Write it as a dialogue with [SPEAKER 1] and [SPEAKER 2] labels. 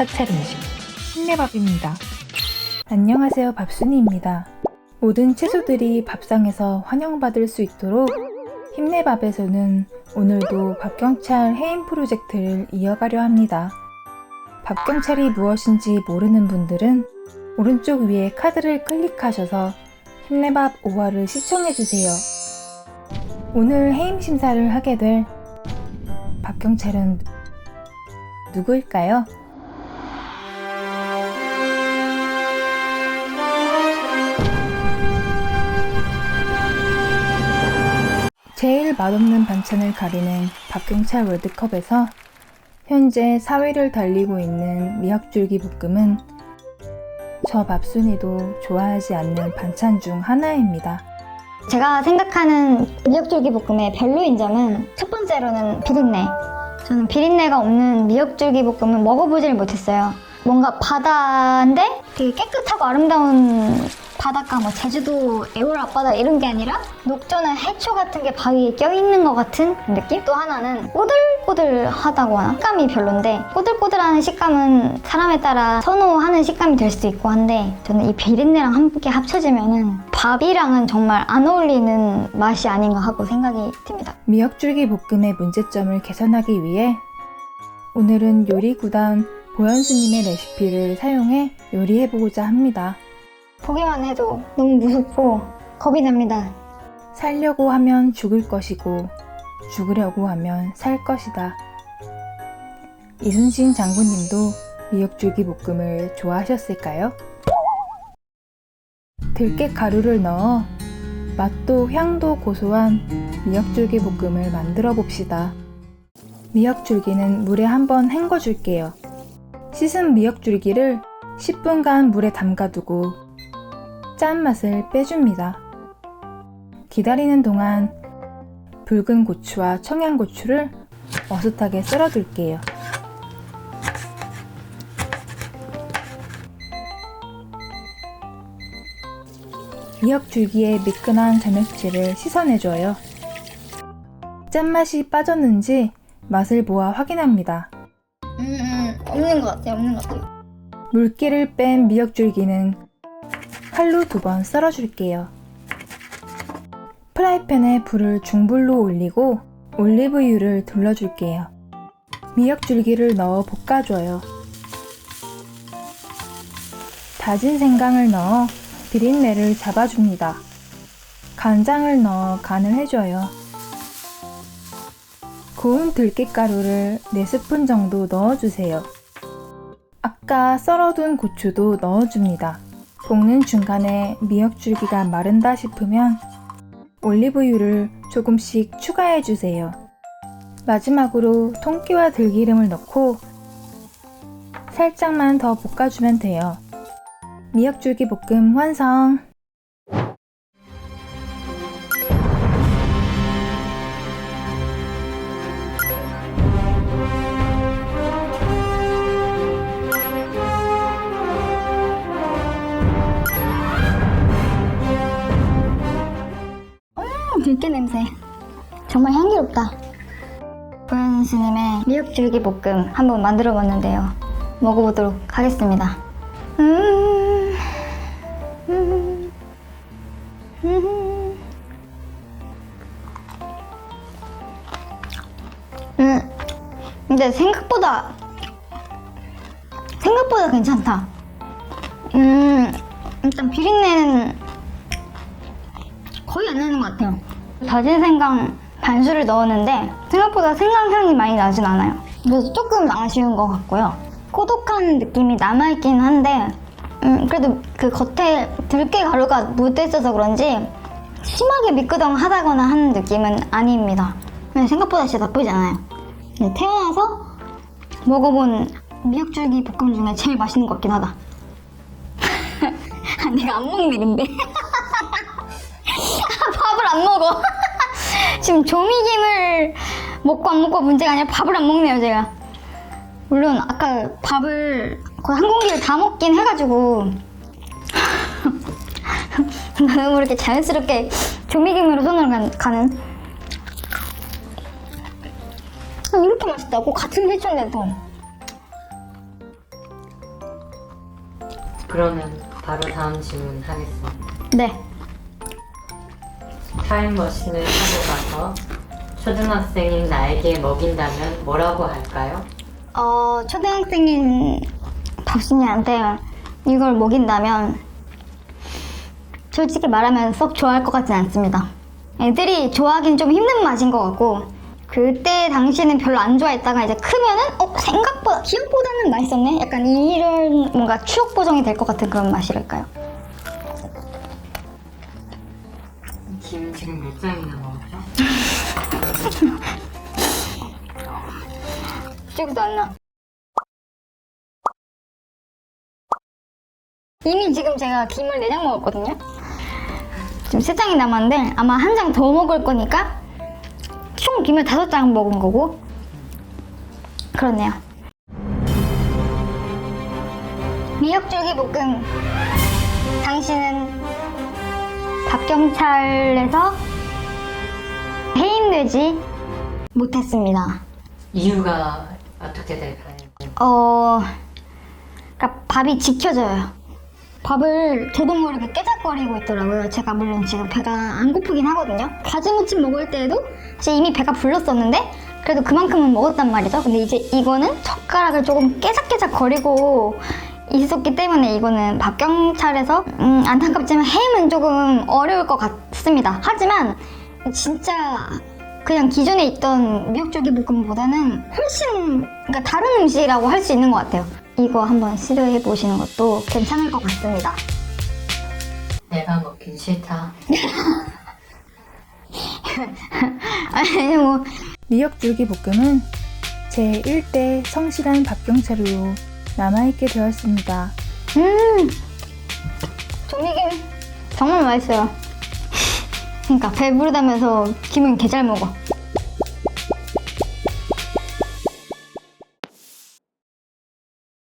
[SPEAKER 1] 사찰 음식 흰내밥입니다. 안녕하세요 밥순이입니다. 모든 채소들이 밥상에서 환영받을 수 있도록 힘내밥에서는 오늘도 밥경찰 해임 프로젝트를 이어가려 합니다. 밥경찰이 무엇인지 모르는 분들은 오른쪽 위에 카드를 클릭하셔서 힘내밥 5화를 시청해주세요. 오늘 해임 심사를 하게 될 밥경찰은 누구일까요? 제일 맛없는 반찬을 가리는 밥경찰 월드컵에서 현재 4위를 달리고 있는 미역줄기 볶음은 저 밥순이도 좋아하지 않는 반찬 중 하나입니다.
[SPEAKER 2] 제가 생각하는 미역줄기 볶음의 별로인 점은 첫 번째로는 비린내. 저는 비린내가 없는 미역줄기 볶음은 먹어보질 못했어요. 뭔가 바다인데 되게 깨끗하고 아름다운 바닷가, 뭐 제주도 애월 앞바다 이런 게 아니라 녹조나 해초 같은 게 바위에 껴있는 것 같은 느낌? 또 하나는 꼬들꼬들하다고 하나? 식감이 별론데 꼬들꼬들한 식감은 사람에 따라 선호하는 식감이 될 수도 있고 한데 저는 이 비린내랑 함께 합쳐지면은 밥이랑은 정말 안 어울리는 맛이 아닌가 하고 생각이 듭니다.
[SPEAKER 1] 미역줄기 볶음의 문제점을 개선하기 위해 오늘은 요리 구단 보현수님의 레시피를 사용해 요리해보고자 합니다.
[SPEAKER 2] 보기만 해도 너무 무섭고 겁이 납니다.
[SPEAKER 1] 살려고 하면 죽을 것이고 죽으려고 하면 살 것이다. 이순신 장군님도 미역줄기 볶음을 좋아하셨을까요? 들깨 가루를 넣어 맛도 향도 고소한 미역줄기 볶음을 만들어 봅시다. 미역줄기는 물에 한번 헹궈 줄게요. 씻은 미역줄기를 10분간 물에 담가두고 짠맛을 빼줍니다. 기다리는 동안 붉은 고추와 청양고추를 어슷하게 썰어둘게요. 미역줄기의 미끈한 잔액질을 씻어내줘요. 짠맛이 빠졌는지 맛을 보아 확인합니다.
[SPEAKER 2] 음, 음 없는 것 같아요. 없는 것 같아요.
[SPEAKER 1] 물기를 뺀 미역줄기는 칼로 두번 썰어줄게요. 프라이팬에 불을 중불로 올리고 올리브유를 둘러줄게요. 미역줄기를 넣어 볶아줘요. 다진 생강을 넣어 비린내를 잡아줍니다. 간장을 넣어 간을 해줘요. 고운 들깨가루를 4스푼 정도 넣어주세요. 아까 썰어둔 고추도 넣어줍니다. 볶는 중간에 미역줄기가 마른다 싶으면 올리브유를 조금씩 추가해 주세요. 마지막으로 통깨와 들기름을 넣고 살짝만 더 볶아주면 돼요. 미역줄기 볶음 완성!
[SPEAKER 2] 들깨 냄새. 정말 향기롭다. 보현 스님의 미역줄기 볶음 한번 만들어 봤는데요. 먹어보도록 하겠습니다. 음, 음, 음. 음, 근데 생각보다 생각보다 괜찮다. 음, 일단 비린내는 거의 안 나는 것 같아요. 다진 생강 반수를 넣었는데 생각보다 생강 향이 많이 나진 않아요. 그래서 조금 아쉬운 것 같고요. 고독한 느낌이 남아있긴 한데 음, 그래도 그 겉에 들깨 가루가 묻어 있어서 그런지 심하게 미끄덩하다거나 하는 느낌은 아닙니다. 근데 생각보다 진짜 나쁘지 않아요. 근데 태어나서 먹어본 미역줄기 볶음 중에 제일 맛있는 것 같긴 하다. 아, 내가 안 먹는 일인데. 밥을 안 먹어. 지금 조미김을 먹고 안 먹고 문제가 아니라 밥을 안 먹네요, 제가. 물론 아까 밥을 거의 한 공기를 다 먹긴 해가지고 너무 이렇게 자연스럽게 조미김으로 가- 가는 아, 이렇게 맛있다고 같은 해초인데도
[SPEAKER 3] 그러면 바로 다음 질문 하겠습니다.
[SPEAKER 2] 네.
[SPEAKER 3] 타임머신을 타고 가서 초등학생인 나에게 먹인다면 뭐라고 할까요?
[SPEAKER 2] 어, 초등학생인 박순이한테 이걸 먹인다면 솔직히 말하면 썩 좋아할 것 같진 않습니다. 애들이 좋아하긴 좀 힘든 맛인 것 같고 그때 당시에는 별로 안 좋아했다가 이제 크면은 어 생각보다 기억보다는 맛있었네. 약간 이런 뭔가 추억 보정이 될 것 같은 그런 맛이랄까요.
[SPEAKER 3] 김 지금 몇 장이나 먹었죠?
[SPEAKER 2] 기억도 안 나. 이미 지금 제가 김을 4장 먹었거든요. 지금 3장이 남았는데 아마 한 장 더 먹을 거니까 총 김을 5장 먹은 거고 그렇네요. 미역줄기 볶음 당신은 밥경찰에서 해임되지 못했습니다.
[SPEAKER 3] 이유가 어떻게 될까요?
[SPEAKER 2] 어, 그러니까 밥이 지켜져요. 밥을 저도 모르게 깨작거리고 있더라고요. 제가 물론 지금 배가 안 고프긴 하거든요. 가지무침 먹을 때에도 이제 이미 배가 불렀었는데 그래도 그만큼은 먹었단 말이죠. 근데 이제 이거는 젓가락을 조금 깨작깨작 거리고 있었기 때문에 이거는 밥 경찰에서 음, 안타깝지만 해임은 조금 어려울 것 같습니다. 하지만 진짜 그냥 기존에 있던 미역줄기 볶음보다는 훨씬 그러니까 다른 음식이라고 할 수 있는 것 같아요. 이거 한번 시도해 보시는 것도 괜찮을 것 같습니다.
[SPEAKER 3] 내가 먹긴 싫다.
[SPEAKER 2] 아니 뭐
[SPEAKER 1] 미역줄기 볶음은 제 1대 성실한 밥경차로 남아있게 되었습니다.
[SPEAKER 2] 음, 조미김 정말 맛있어요. 그러니까 배부르다면서 김은 개 잘 먹어.